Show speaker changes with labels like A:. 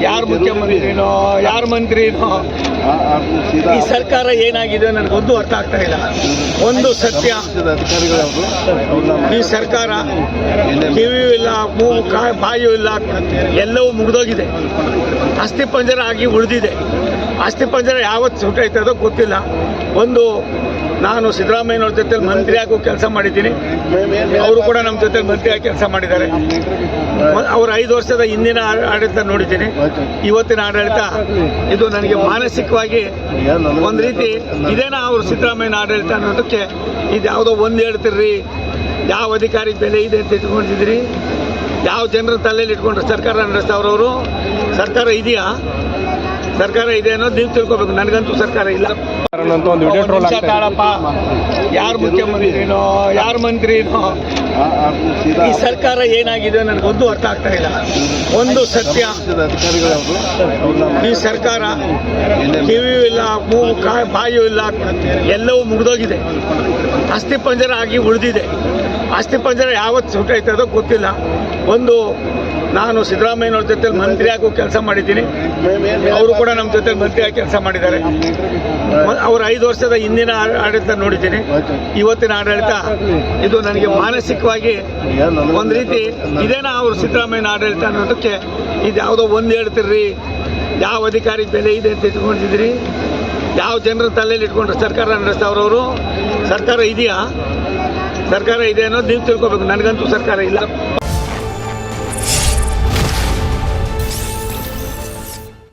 A: ಯಾರು ಮುಖ್ಯಮಂತ್ರಿನೋ, ಯಾರು ಮಂತ್ರಿನೋ. ಈ ಸರ್ಕಾರ ಏನಾಗಿದೆ ನನಗೊಂದು ಅರ್ಥ ಆಗ್ತಾ ಇಲ್ಲ. ಒಂದು ಸತ್ಯ. ಈ ಸರ್ಕಾರ ಕಿವಿಯೂ ಇಲ್ಲ, ಮೂ ಕಾಯಿ ಬಾಯೂ ಇಲ್ಲ, ಎಲ್ಲವೂ ಮುಗಿದೋಗಿದೆ. ಅಸ್ಥಿ ಪಂಜರ ಆಗಿ ಉಳಿದಿದೆ. ಅಸ್ಥಿ ಪಂಜರ ಯಾವತ್ತು ಸುಟ್ಟೈತದೋ ಗೊತ್ತಿಲ್ಲ. ಒಂದು ನಾನು ಸಿದ್ದರಾಮಯ್ಯನವ್ರ ಜೊತೆ ಮಂತ್ರಿಯಾಗೂ ಕೆಲಸ ಮಾಡಿದ್ದೀನಿ. ಅವರು ಕೂಡ ನಮ್ಮ ಜೊತೆ ಮಂತ್ರಿಯಾಗಿ ಕೆಲಸ ಮಾಡಿದ್ದಾರೆ. ಅವರ ಐದು ವರ್ಷದ ಹಿಂದಿನ ಆಡಳಿತ ನೋಡಿದ್ದೀನಿ. ಇವತ್ತಿನ ಆಡಳಿತ, ಇದು ನನಗೆ ಮಾನಸಿಕವಾಗಿ ಒಂದು ರೀತಿ ಇದೇನಾ ಅವರು ಸಿದ್ದರಾಮಯ್ಯನ ಆಡಳಿತ ಅನ್ನೋದಕ್ಕೆ ಇದು ಯಾವುದೋ ಒಂದು ಹೇಳ್ತಿರ್ರಿ. ಯಾವ ಅಧಿಕಾರಿ ಬೆಲೆ ಇದೆ ಅಂತ ಇಟ್ಕೊಂಡಿದ್ರಿ ಯಾವ ಜನರ ತಲೆಯಲ್ಲಿ ಇಟ್ಕೊಂಡ್ರೆ ಸರ್ಕಾರ ನಡೆಸ್ತಾವ್ರವರು ಸರ್ಕಾರ ಇದೆಯಾ? ಸರ್ಕಾರ ಇದೆ ಅನ್ನೋದು ನೀವು ತಿಳ್ಕೊಬೇಕು. ನನಗಂತೂ ಸರ್ಕಾರ ಇಲ್ಲ. ತಾಳಪ್ಪ ಯಾರು ಮುಖ್ಯಮಂತ್ರಿನೋ ಯಾರು ಮಂತ್ರಿನೋ. ಈ ಸರ್ಕಾರ ಏನಾಗಿದೆ ನನಗೊಂದು ಅರ್ಥ ಆಗ್ತಾ ಇಲ್ಲ. ಒಂದು ಸತ್ಯ. ಈ ಸರ್ಕಾರ ಕಿವಿಯೂ ಇಲ್ಲ ಮೂ ಕಾಯಿ ಬಾಯೂ ಇಲ್ಲ ಎಲ್ಲವೂ ಮುಗಿದೋಗಿದೆ. ಅಸ್ಥಿ ಪಂಜರ ಆಗಿ ಉಳಿದಿದೆ. ಅಸ್ಥಿ ಪಂಜರ ಯಾವತ್ತು ಸುಟ್ಟೈತದೋ ಗೊತ್ತಿಲ್ಲ. ಒಂದು ನಾನು ಸಿದ್ದರಾಮಯ್ಯನವ್ರ ಜೊತೆ ಆಗೋ ಕೆಲಸ ಮಾಡಿದ್ದೀನಿ. ಅವರು ಕೂಡ ನಮ್ಮ ಜೊತೆ ಆಗಿ ಕೆಲಸ ಮಾಡಿದ್ದಾರೆ. ಅವರ ಅವ್ರ ಐದು ವರ್ಷದ ಹಿಂದಿನ ಆಡಳಿತ ನೋಡಿದ್ದೀನಿ. ಇವತ್ತಿನ ಆಡಳಿತ, ಇದು ನನಗೆ ಮಾನಸಿಕವಾಗಿ ಒಂದು ರೀತಿ ಇದೇನಾ ಅವರು ಸಿದ್ದರಾಮಯ್ಯನ ಆಡಳಿತ ಅನ್ನೋದಕ್ಕೆ ಇದು ಯಾವುದೋ ಒಂದು ಹೇಳ್ತಿರ್ರಿ. ಯಾವ ಅಧಿಕಾರಿ ಬೆಲೆ ಇದೆ ಅಂತ ಇಟ್ಕೊಂಡಿದ್ದೀರಿ. ಯಾವ ಜನರ ತಲೆಯಲ್ಲಿ ಇಟ್ಕೊಂಡ್ರೆ ಸರ್ಕಾರ ನಡೆಸ್ತಾವ್ರವರು ಸರ್ಕಾರ ಇದೆಯಾ? ಸರ್ಕಾರ ಇದೆ ಅನ್ನೋದು ನೀವು ತಿಳ್ಕೊಬೇಕು. ನನಗಂತೂ ಸರ್ಕಾರ ಇಲ್ಲ.